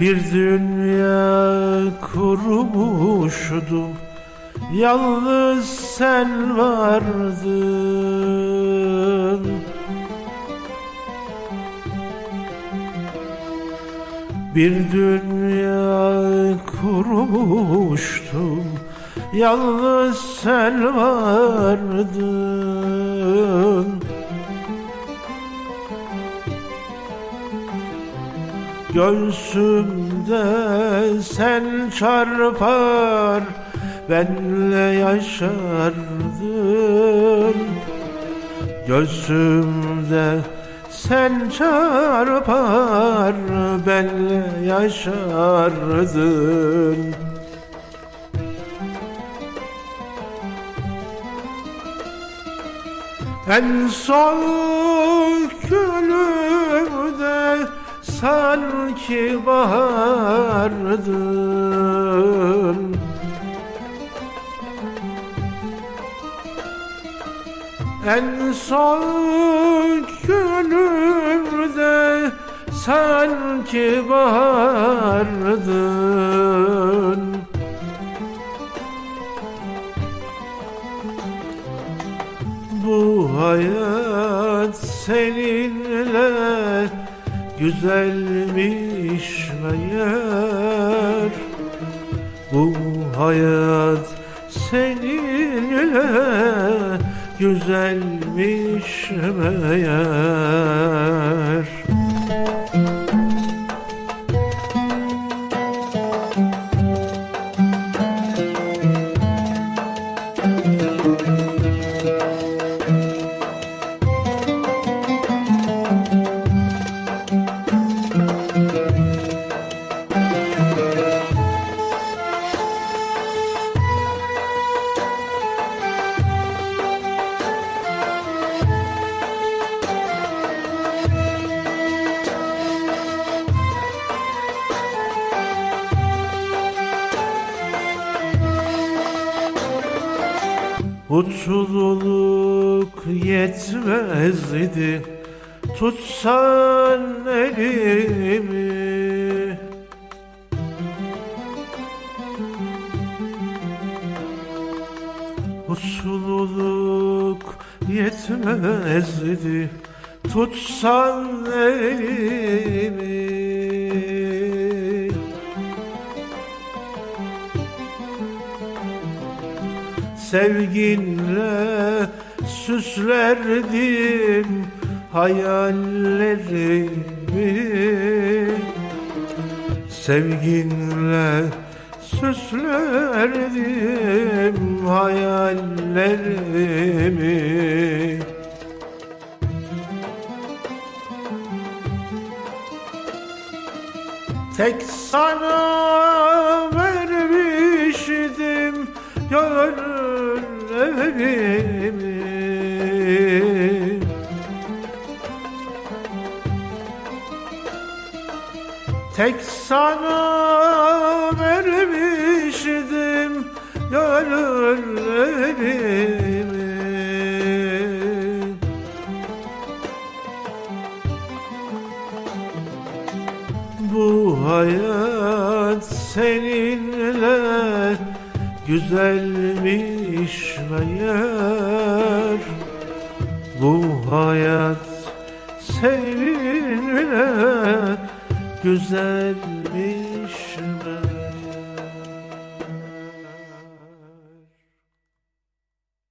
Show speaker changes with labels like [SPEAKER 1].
[SPEAKER 1] Bir dünya kurmuştum Yalnız sen vardın. Bir dünya kurmuştum. Yalnız sen vardın Göğsümde sen çarpar Benle yaşardın. Göğsümde sen çarpar Benle yaşardın. En son günümde sanki bahardın En son günümde sanki bahardın Bu hayat seninle güzelmiş meğer. Bu hayat seninle güzelmiş meğer Mutluluk yetmezdi Tutsan elimi. Mutluluk yetmezdi Tutsan elimi Sevginle süslerdim hayallerimi. Sevginle süslerdim hayallerimi. Tek sana vermiştim Tek sana vermiştim gönüllerimi. Bu hayat seninle güzelmiş meğer. Bu hayat seninle güzelmiş